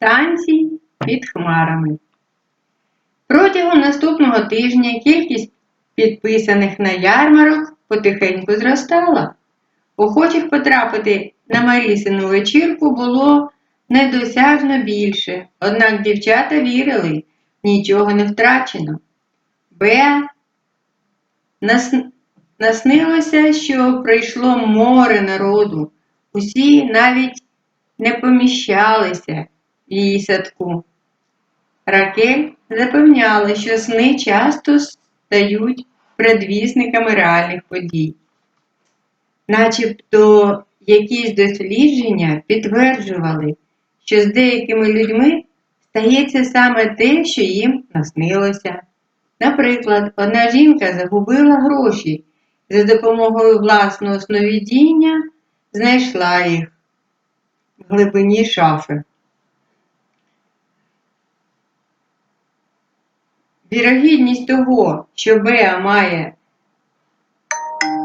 Танці під хмарами. Протягом наступного тижня кількість підписаних на ярмарок потихеньку зростала. Охочих потрапити на Марісину вечірку було недосяжно більше, однак дівчата вірили, нічого не втрачено. Беа нас... наснилося, що прийшло море народу. Усі навіть не поміщалися її садку. Ракель запевняла, що сни часто стають предвісниками реальних подій. Начебто якісь дослідження підтверджували, що з деякими людьми стається саме те, що їм наснилося. Наприклад, одна жінка загубила гроші за допомогою власного сновидіння знайшла їх в глибині шафи. Вірогідність того, що Беа має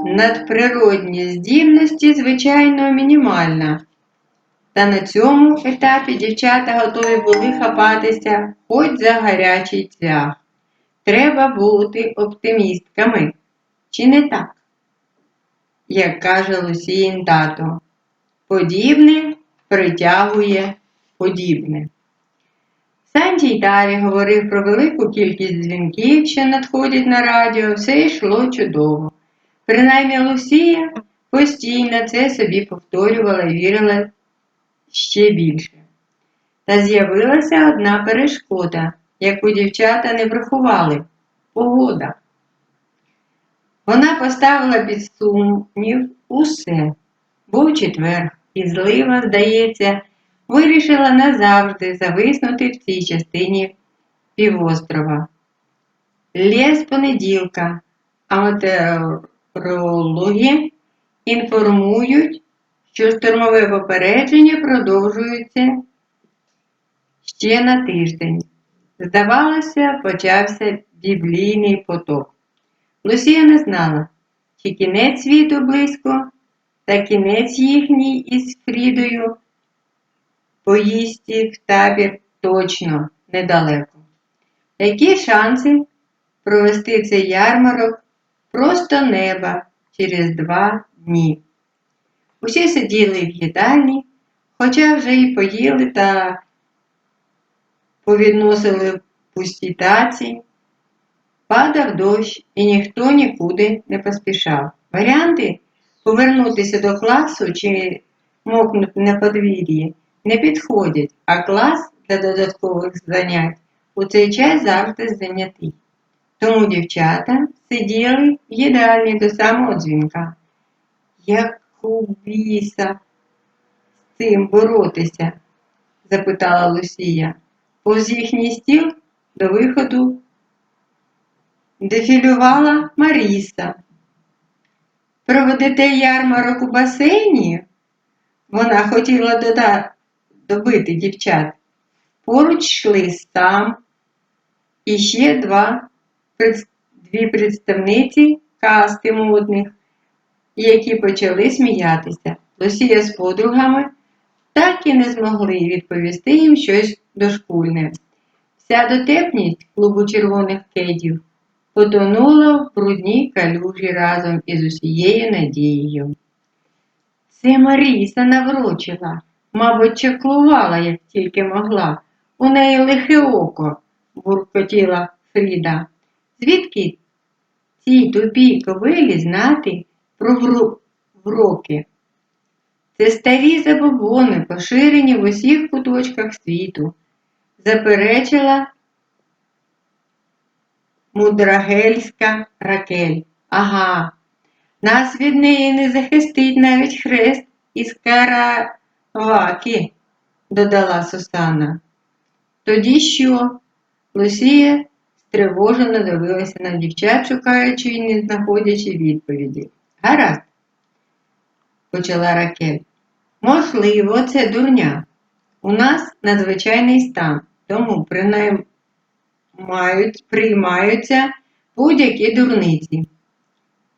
надприродні здібності, звичайно, мінімальна. Та на цьому етапі дівчата готові були хапатися хоч за гарячий цвях. Треба бути оптимістками. Чи не так? Як каже Лусіїн тато, подібне притягує подібне. Санті й далі говорив про велику кількість дзвінків, що надходять на радіо, все йшло чудово. Принаймні Лусія постійно це собі повторювала і вірила ще більше. Та з'явилася одна перешкода, яку дівчата не врахували погода. Вона поставила під сумнів усе, був четвер, і злива, здається, вирішила назавжди зависнути в цій частині півострова. З понеділка, а метеорологи інформують, що штормове попередження продовжується ще на тиждень. Здавалося, почався біблійний потоп. Лусія не знала, чи кінець світу близько, та кінець їхній із Фрідою поїсті в табір точно недалеко. Які шанси провести цей ярмарок просто неба через два дні? Усі сиділи в їдальні, хоча вже й поїли та повідносили пусті таці, падав дощ і ніхто нікуди не поспішав. Варіанти повернутися до класу чи мокнути на подвір'ї не підходять, а клас для додаткових занять у цей час завжди зайнятий. Тому дівчата сиділи в їдальні до самого дзвінка. Як у біса з цим боротися? запитала Лусія. Повз їхній стіл до виходу дефілювала Маріса. Проведете ярмарок у басейні? Вона хотіла дода... добити дівчат. Поруч йшли сам і ще два, дві представниці касти модних, які почали сміятися. Лусія з подругами так і не змогли відповісти їм щось дошкульне. Вся дотепність клубу червоних кедів потонула в брудній калюжі разом із усією надією. Це Маріса наврочила, мабуть, чаклувала, як тільки могла. У неї лихе око, буркотіла Фріда. Звідки цій тупій ковилі знати про вроки? Це старі забобони, поширені в усіх куточках світу, заперечила мудрагельська ракель. Ага, нас від неї не захистить навіть хрест із караваки, додала Сусана. Тоді що? Лусія стривожено дивилася на дівчат, шукаючи і не знаходячи відповіді. Гаразд, почала Ракель. Можливо, це дурня. У нас надзвичайний стан, тому принаймні приймаються будь-які дурниці,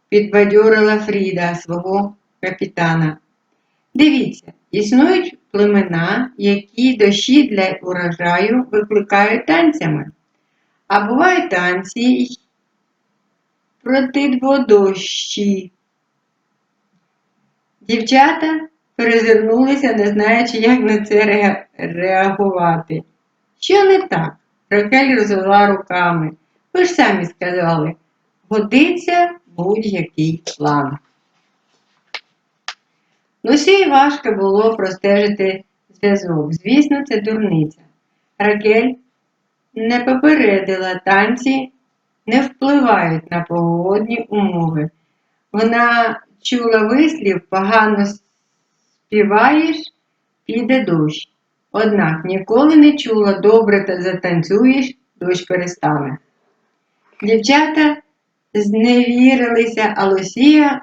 підбадьорила Фріда свого капітана. Дивіться, існують племена, які дощі для урожаю викликають танцями. А бувають танці й протидводощі. Дівчата перезирнулися, не знаючи, як на це реагувати. Що не так? Ракель розвела руками. Ви ж самі сказали, годиться будь-який план. Лусі важко було простежити зв'язок. Звісно, це дурниця. Ракель не попередила танці, не впливають на погодні умови. Вона чула вислів, погано співаєш, піде дощ. Однак ніколи не чула добре та затанцюєш, дощ перестане. Дівчата зневірилися, а Лусія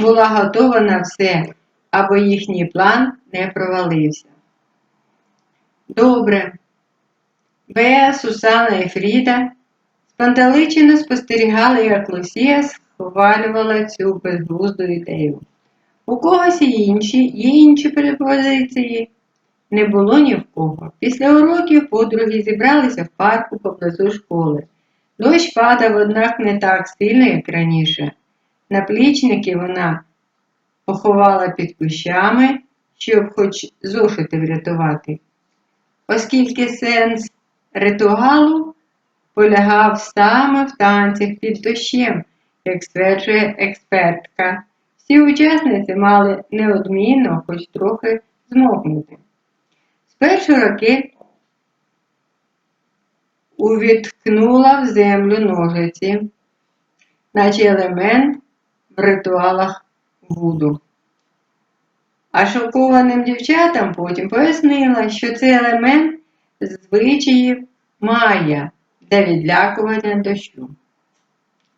була готова на все, аби їхній план не провалився. Добре. Беа, Сусана і Фріда спантеличено спостерігали, як Лусія схвалювала цю безглузду ідею. У когось і інші, є інші пропозиції. Не було ні в кого. Після уроків подруги зібралися в парку поблизу школи. Дощ падав, однак не так сильно, як раніше. Наплічники вона поховала під кущами, щоб хоч зошити врятувати. Оскільки сенс ритуалу полягав саме в танцях під дощем, як стверджує експертка. Всі учасниці мали неодмінно хоч трохи змокнути. Спершу ракель увіткнула в землю ножиці, наче елемент в ритуалах Вуду. А шокованим дівчатам потім пояснила, що це елемент звичаїв Майя для відлякування дощу.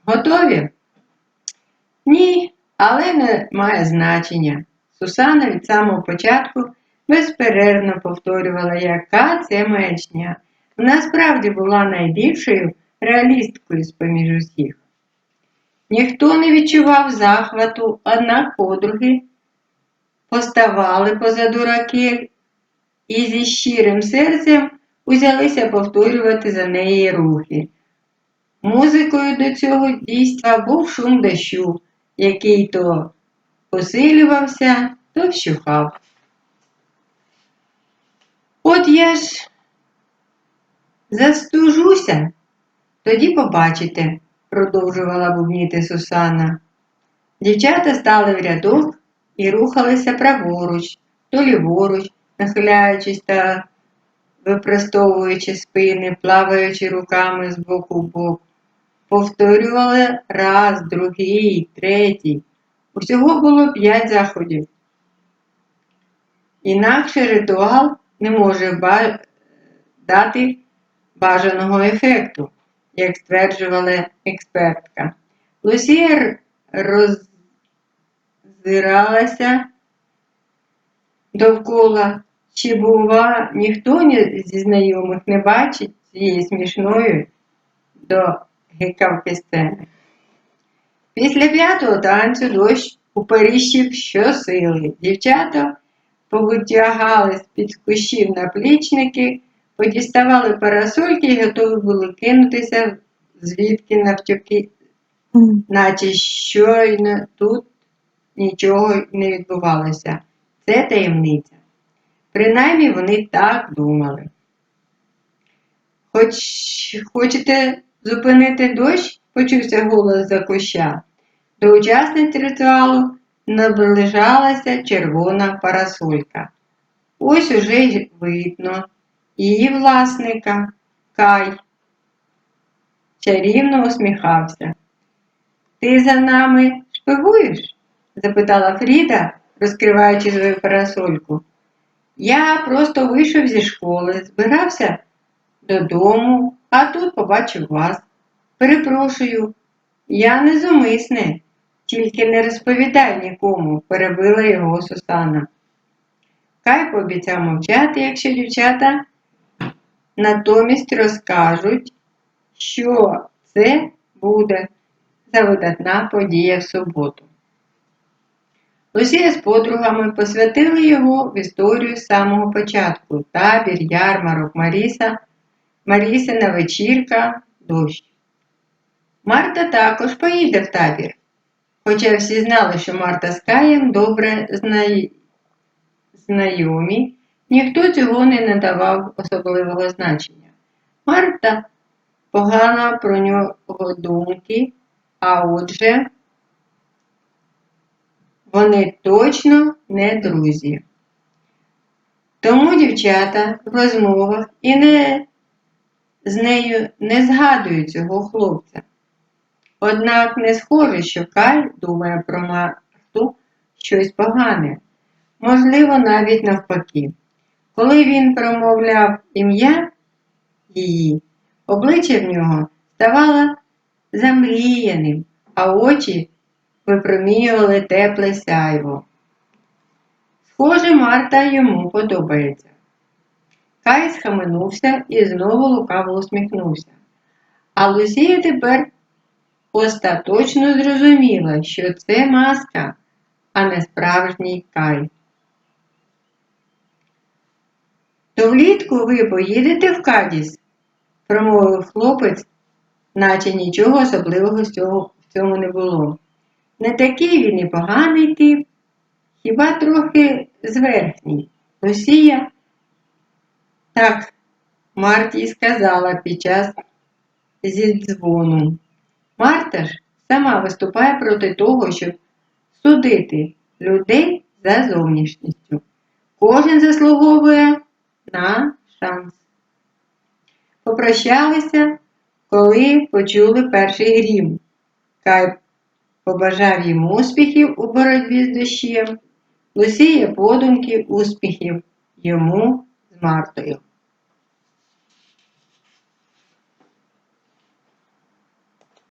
Готові? Ні, але не має значення. Сусана від самого початку безперервно повторювала, яка це маячня. Вона справді була найбільшою реалісткою з поміж усіх. Ніхто не відчував захвату, однак подруги поставали позаду ракель і зі щирим серцем узялися повторювати за неї рухи. Музикою до цього дійства був шум дощу, який то посилювався, то вщухав. От я ж застужуся, тоді побачите, продовжувала бубніти Сусана. Дівчата стали в рядок і рухалися праворуч, то ліворуч, нахиляючись та випростовуючи спини, плаваючи руками з боку в бок. Повторювали раз, другий, третій. Усього було п'ять заходів. Інакше ритуал не може дати бажаного ефекту, як стверджувала експертка. Лусія роззиралася довкола, чи, бува, ніхто зі знайомих не бачить цієї смішної до гикавки сцени. Після п'ятого танцю дощ уперіщив щосили. Дівчата повитягали з-під кущів наплічники, подіставали парасольки і готові були кинутися звідки навтюки, наче щойно тут нічого не відбувалося. Це таємниця. Принаймні вони так думали. Хоч хочете зупинити дощ, почувся голос за куща. До учасниць ритуалу наближалася червона парасолька. Ось уже й видно її власника Кай. Чарівно усміхався. Ти за нами шпигуєш? запитала Фріда, розкриваючи свою парасольку. Я просто вийшов зі школи, збирався додому, а тут побачив вас. Перепрошую, я не зумисне, тільки не розповідай нікому, перебила його Сусана. Кай пообіцяв мовчати, якщо дівчата натомість розкажуть, що це буде за видатна подія в суботу. Лусія з подругами посвятили його в історію з самого початку табір, ярмарок, Маріса, Марісина вечірка, дощ. Марта також поїде в табір. Хоча всі знали, що Марта з Каєм добре знай... знайомі, ніхто цього не надавав особливого значення. Марта погана про нього думки, а отже, вони точно не друзі. Тому дівчата в розмовах і не з нею не згадують цього хлопця. Однак не схоже, що Кай думає про Марту щось погане, можливо, навіть навпаки. Коли він промовляв ім'я її, обличчя в нього ставало замріяним, а очі випромінювали тепле сяйво. Схоже, Марта йому подобається. Кай схаменувся і знову лукаво усміхнувся. А Лусія тепер остаточно зрозуміла, що це маска, а не справжній Кай. То влітку ви поїдете в Кадіс? промовив хлопець, наче нічого особливого в цьому не було. Не такий він і поганий тип, хіба трохи зверхній. Росія так Марті сказала під час зідзвону. Марта ж сама виступає проти того, щоб судити людей за зовнішністю. Кожен заслуговує на шанс. Попрощалися, коли почули перший грім. Кай побажав їм успіхів у боротьбі з дощем, Лусія подумки успіхів йому з Мартою.